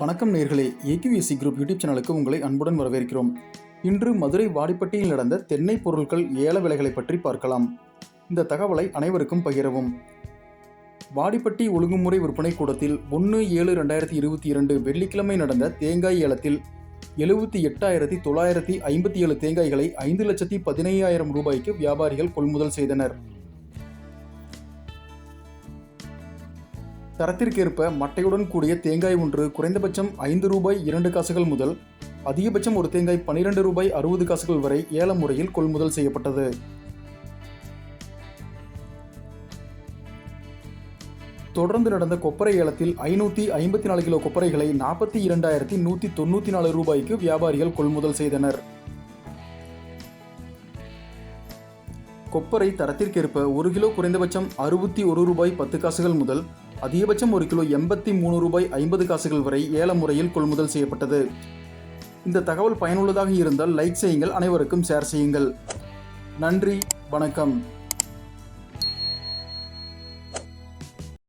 வணக்கம் நேர்களே. ஏகிவிஎஸ்சி group YouTube சேனலுக்கு உங்களை அன்புடன் வரவேற்கிறோம். இன்று மதுரை வாடிப்பட்டியில் நடந்த தென்னை பொருட்கள் ஏல விலைகளை பற்றி பார்க்கலாம். இந்த தகவலை அனைவருக்கும் பகிரவும். வாடிப்பட்டி ஒழுங்குமுறை விற்பனை கூடத்தில் ஒன்று ஏழு ரெண்டாயிரத்தி இருபத்தி இரண்டு வெள்ளிக்கிழமை நடந்த தேங்காய் ஏலத்தில் எழுபத்தி எட்டாயிரத்தி தொள்ளாயிரத்தி ஐம்பத்தி ஏழு தேங்காய்களை ஐந்து லட்சத்தி பதினையாயிரம் ரூபாய்க்கு வியாபாரிகள் கொள்முதல் செய்தனர். தரத்திற்கேற்ப மட்டையுடன் கூடிய தேங்காய் ஒன்று குறைந்தபட்சம் ஐந்து ரூபாய் இரண்டு காசுகள் முதல் அதிகபட்சம் ஒரு தேங்காய் பனிரெண்டு ரூபாய் அறுபது காசுகள் வரை ஏல முறையில் கொள்முதல் செய்யப்பட்டது. தொடர்ந்து நடந்த கொப்பரை ஏலத்தில் ஐநூற்றி ஐம்பத்தி நாலு கிலோ கொப்பரைகளை நாற்பத்தி இரண்டாயிரத்தி நூற்றி தொண்ணூற்றி நாலு ரூபாய்க்கு வியாபாரிகள் கொள்முதல் செய்தனர். கொப்பரை தரத்திற்கேற்ப ஒரு கிலோ குறைந்தபட்சம் அறுபத்தி ஒரு ரூபாய் பத்து காசுகள் முதல் அதிகபட்சம் ஒரு கிலோ எண்பத்தி மூணு ரூபாய் ஐம்பது காசுகள் வரை ஏல முறையில் கொள்முதல் செய்யப்பட்டது. இந்த தகவல் பயனுள்ளதாக இருந்தால் லைக் செய்யுங்கள் அனைவருக்கும் ஷேர் செய்யுங்கள். நன்றி வணக்கம்.